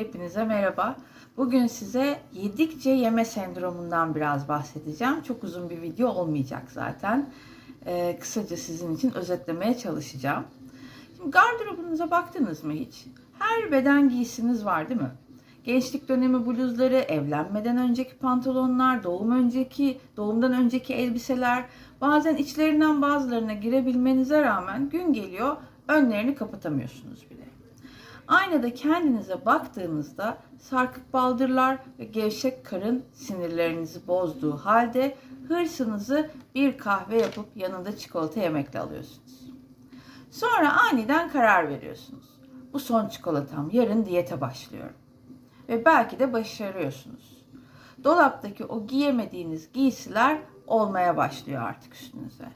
Hepinize merhaba. Bugün size yedikçe yeme sendromundan biraz bahsedeceğim. Çok uzun bir video olmayacak zaten. Ee, kısaca sizin için özetlemeye çalışacağım. Şimdi gardırobunuza baktınız mı hiç? Her beden giysiniz var değil mi? Gençlik dönemi bluzları, evlenmeden önceki pantolonlar, doğum önceki, doğumdan önceki elbiseler, bazen içlerinden bazılarına girebilmenize rağmen gün geliyor önlerini kapatamıyorsunuz bile. Aynada kendinize baktığınızda sarkık baldırlar ve gevşek karın sinirlerinizi bozduğu halde hırsınızı bir kahve yapıp yanında çikolata yemekle alıyorsunuz. Sonra aniden karar veriyorsunuz. Bu son çikolatam yarın diyete başlıyorum. Ve belki de başarıyorsunuz. Dolaptaki o giyemediğiniz giysiler olmaya başlıyor artık üstünüze.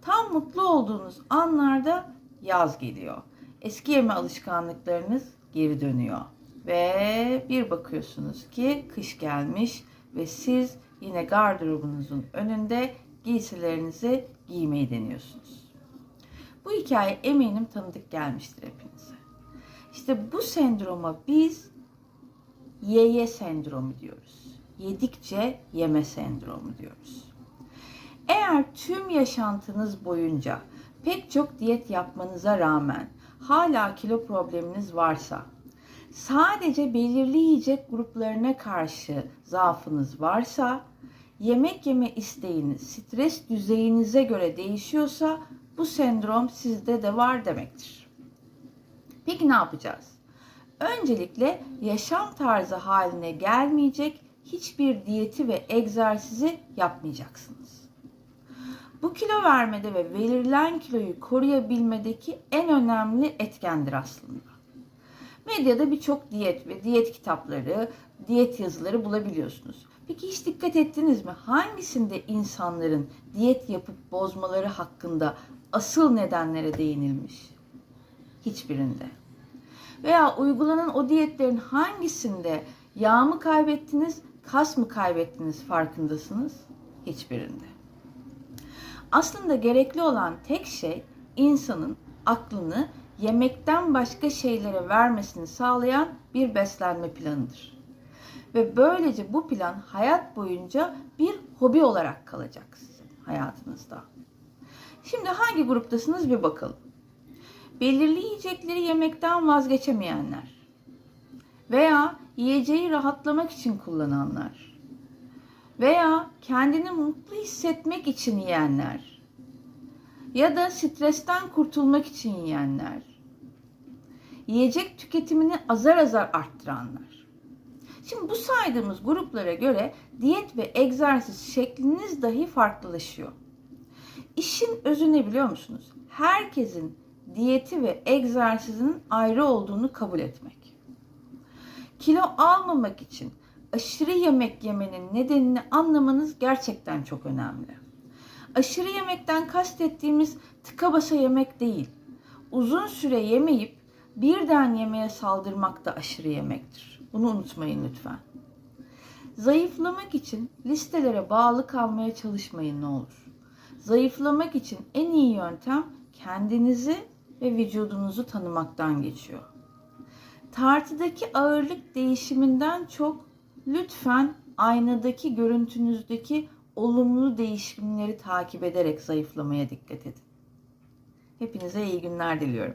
Tam mutlu olduğunuz anlarda yaz geliyor. Eski yeme alışkanlıklarınız geri dönüyor. Ve bir bakıyorsunuz ki kış gelmiş ve siz yine gardırobunuzun önünde giysilerinizi giymeyi deniyorsunuz. Bu hikaye eminim tanıdık gelmiştir hepinize. İşte bu sendroma biz YY sendromu diyoruz. Yedikçe yeme sendromu diyoruz. Eğer tüm yaşantınız boyunca pek çok diyet yapmanıza rağmen hala kilo probleminiz varsa, sadece belirli yiyecek gruplarına karşı zaafınız varsa, yemek yeme isteğiniz stres düzeyinize göre değişiyorsa bu sendrom sizde de var demektir. Peki ne yapacağız? Öncelikle yaşam tarzı haline gelmeyecek hiçbir diyeti ve egzersizi yapmayacaksınız. Bu kilo vermede ve verilen kiloyu koruyabilmedeki en önemli etkendir aslında. Medyada birçok diyet ve diyet kitapları, diyet yazıları bulabiliyorsunuz. Peki hiç dikkat ettiniz mi? Hangisinde insanların diyet yapıp bozmaları hakkında asıl nedenlere değinilmiş? Hiçbirinde. Veya uygulanan o diyetlerin hangisinde yağ mı kaybettiniz, kas mı kaybettiniz farkındasınız? Hiçbirinde. Aslında gerekli olan tek şey insanın aklını yemekten başka şeylere vermesini sağlayan bir beslenme planıdır. Ve böylece bu plan hayat boyunca bir hobi olarak kalacak sizin hayatınızda. Şimdi hangi gruptasınız bir bakalım. Belirli yiyecekleri yemekten vazgeçemeyenler veya yiyeceği rahatlamak için kullananlar veya kendini mutlu hissetmek için yiyenler ya da stresten kurtulmak için yiyenler yiyecek tüketimini azar azar arttıranlar. Şimdi bu saydığımız gruplara göre diyet ve egzersiz şekliniz dahi farklılaşıyor. İşin özü ne biliyor musunuz? Herkesin diyeti ve egzersizinin ayrı olduğunu kabul etmek. Kilo almamak için aşırı yemek yemenin nedenini anlamanız gerçekten çok önemli. Aşırı yemekten kastettiğimiz tıka basa yemek değil. Uzun süre yemeyip birden yemeğe saldırmak da aşırı yemektir. Bunu unutmayın lütfen. Zayıflamak için listelere bağlı kalmaya çalışmayın ne olur. Zayıflamak için en iyi yöntem kendinizi ve vücudunuzu tanımaktan geçiyor. Tartıdaki ağırlık değişiminden çok lütfen aynadaki görüntünüzdeki olumlu değişimleri takip ederek zayıflamaya dikkat edin. Hepinize iyi günler diliyorum.